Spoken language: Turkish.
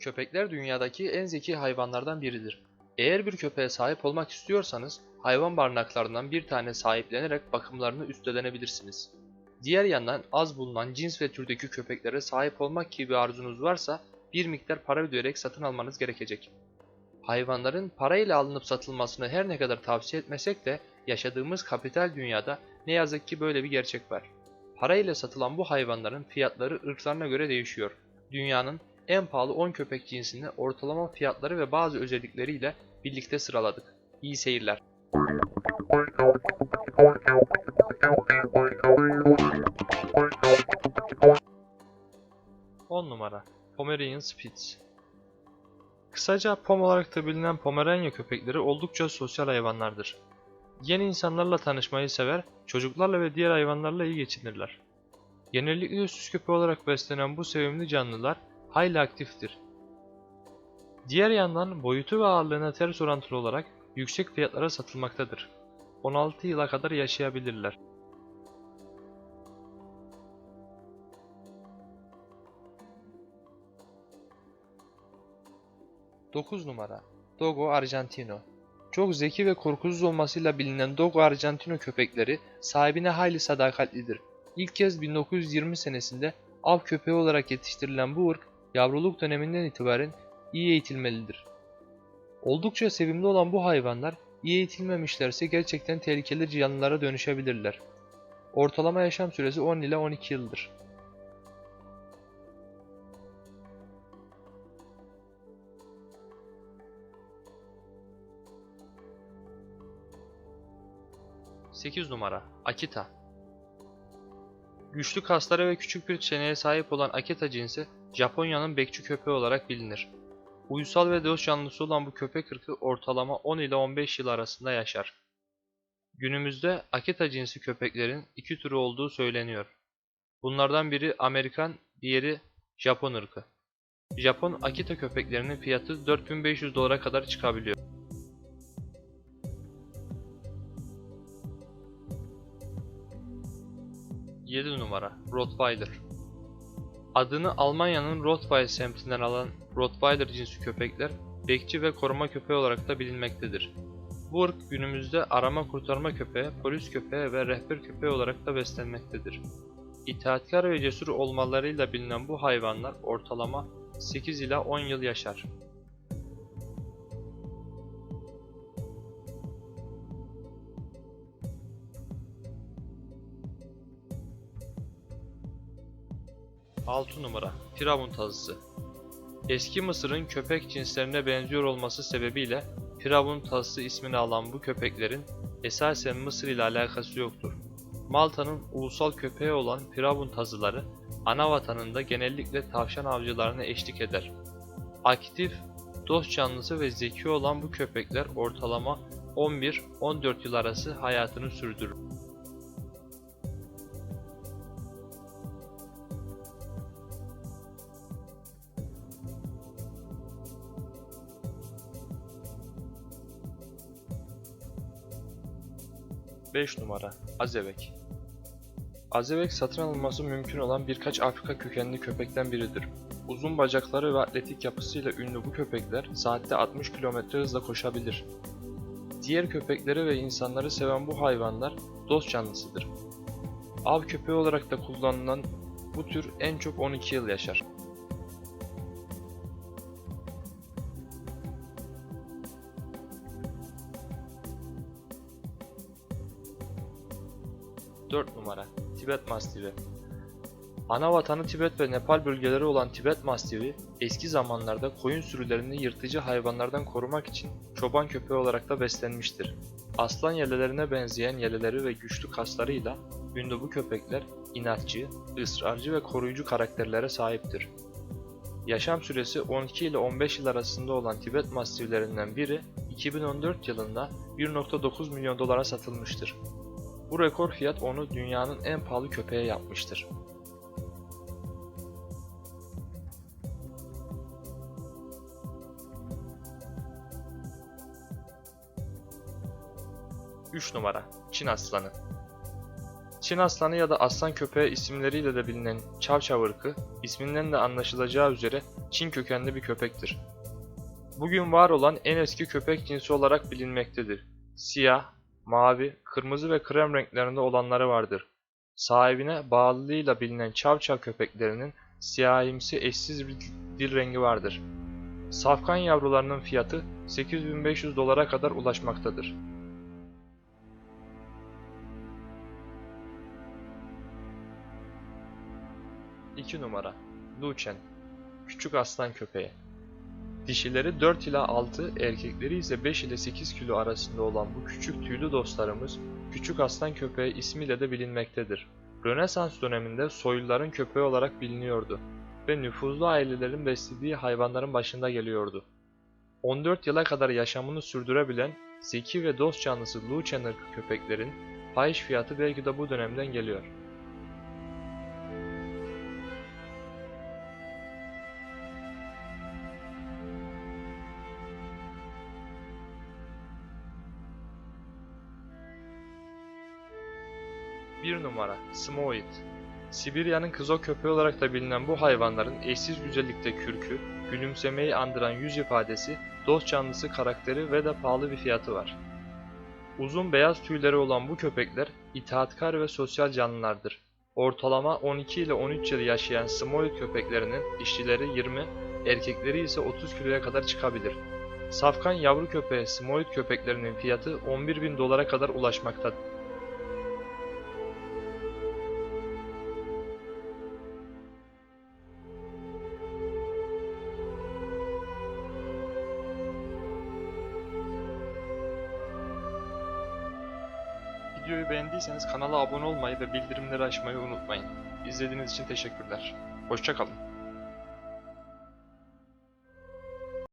Köpekler dünyadaki en zeki hayvanlardan biridir. Eğer bir köpeğe sahip olmak istiyorsanız hayvan barınaklarından bir tane sahiplenerek bakımlarını üstlenebilirsiniz. Diğer yandan az bulunan cins ve türdeki köpeklere sahip olmak gibi arzunuz varsa bir miktar para ödeyerek satın almanız gerekecek. Hayvanların parayla alınıp satılmasını her ne kadar tavsiye etmesek de yaşadığımız kapital dünyada ne yazık ki böyle bir gerçek var. Parayla satılan bu hayvanların fiyatları ırklarına göre değişiyor. Dünyanın en pahalı 10 köpek cinsini ortalama fiyatları ve bazı özellikleriyle birlikte sıraladık. İyi seyirler. 10 numara Pomeranian Spitz Kısaca Pom olarak da bilinen Pomeranya köpekleri oldukça sosyal hayvanlardır. Yeni insanlarla tanışmayı sever, çocuklarla ve diğer hayvanlarla iyi geçinirler. Genellikle süs köpeği olarak beslenen bu sevimli canlılar hayli aktiftir. Diğer yandan boyutu ve ağırlığına ters orantılı olarak yüksek fiyatlara satılmaktadır. 16 yıla kadar yaşayabilirler. Dokuz numara Dogo Argentino Çok zeki ve korkusuz olmasıyla bilinen Dogo Argentino köpekleri sahibine hayli sadakatlidir. İlk kez 1920 senesinde av köpeği olarak yetiştirilen bu ırk yavruluk döneminden itibaren iyi eğitilmelidir. Oldukça sevimli olan bu hayvanlar iyi eğitilmemişlerse gerçekten tehlikeli canlılara dönüşebilirler. Ortalama yaşam süresi 10 ile 12 yıldır. Sekiz numara Akita Güçlü kaslara ve küçük bir çeneye sahip olan Akita cinsi Japonya'nın bekçi köpeği olarak bilinir. Uysal ve dost canlısı olan bu köpek ırkı ortalama 10 ile 15 yıl arasında yaşar. Günümüzde Akita cinsi köpeklerin iki türü olduğu söyleniyor. Bunlardan biri Amerikan, diğeri Japon ırkı. Japon Akita köpeklerinin fiyatı 4500 dolara kadar çıkabiliyor. Yedi numara Rottweiler Adını Almanya'nın Rottweil semtinden alan Rottweiler cinsi köpekler bekçi ve koruma köpeği olarak da bilinmektedir. Bu ırk günümüzde arama kurtarma köpeği, polis köpeği ve rehber köpeği olarak da beslenmektedir. İtaatkar ve cesur olmalarıyla bilinen bu hayvanlar ortalama 8 ila 10 yıl yaşar. Altı numara Firavun tazısı Eski Mısır'ın köpek cinslerine benziyor olması sebebiyle Firavun tazısı ismini alan bu köpeklerin esasen Mısır ile alakası yoktur. Malta'nın ulusal köpeği olan Firavun tazıları ana vatanında genellikle tavşan avcılarına eşlik eder. Aktif, dost canlısı ve zeki olan bu köpekler ortalama 11-14 yıl arası hayatını sürdürür. Beş numara Azebek Azebek satın alınması mümkün olan birkaç Afrika kökenli köpekten biridir. Uzun bacakları ve atletik yapısıyla ünlü bu köpekler saatte 60 km hızla koşabilir. Diğer köpekleri ve insanları seven bu hayvanlar dost canlısıdır. Av köpeği olarak da kullanılan bu tür en çok 12 yıl yaşar. Dört numara Tibet Mastifi Ana vatanı Tibet ve Nepal bölgeleri olan Tibet Mastifi, eski zamanlarda koyun sürülerini yırtıcı hayvanlardan korumak için çoban köpeği olarak da beslenmiştir. Aslan yelelerine benzeyen yeleleri ve güçlü kaslarıyla ünlü bu köpekler inatçı, ısrarcı ve koruyucu karakterlere sahiptir. Yaşam süresi 12 ile 15 yıl arasında olan Tibet Mastiflerinden biri 2014 yılında 1.9 milyon dolara satılmıştır. Bu rekor fiyat onu dünyanın en pahalı köpeği yapmıştır. Üç numara Çin aslanı Çin aslanı ya da aslan köpeği isimleriyle de bilinen Çav Çav ırkı, isminden de anlaşılacağı üzere Çin kökenli bir köpektir. Bugün var olan en eski köpek cinsi olarak bilinmektedir. Siyah, mavi, kırmızı ve krem renklerinde olanları vardır. Sahibine bağlılığıyla bilinen Çav Çav köpeklerinin siyahimsi eşsiz bir dil rengi vardır. Safkan yavrularının fiyatı 8500 dolara kadar ulaşmaktadır. 2 numara Luchen Küçük aslan köpeği Dişileri 4 ila 6, erkekleri ise 5 ile 8 kilo arasında olan bu küçük tüylü dostlarımız küçük aslan köpeği ismiyle de bilinmektedir. Rönesans döneminde soyluların köpeği olarak biliniyordu ve nüfuzlu ailelerin beslediği hayvanların başında geliyordu. 14 yıla kadar yaşamını sürdürebilen zeki ve dost canlısı ırkı köpeklerin fahiş fiyatı belki de bu dönemden geliyor. Bir numara Smoid Sibirya'nın kızıl köpeği olarak da bilinen bu hayvanların eşsiz güzellikte kürkü, gülümsemeyi andıran yüz ifadesi, dost canlısı karakteri ve de pahalı bir fiyatı var. Uzun beyaz tüyleri olan bu köpekler itaatkar ve sosyal canlılardır. Ortalama 12 ile 13 yıl yaşayan Smoid köpeklerinin dişileri 20, erkekleri ise 30 kiloya kadar çıkabilir. Safkan yavru köpeği Smoid köpeklerinin fiyatı 11.000 dolara kadar ulaşmaktadır. Videoyu beğendiyseniz kanala abone olmayı ve bildirimleri açmayı unutmayın. İzlediğiniz için teşekkürler. Hoşçakalın.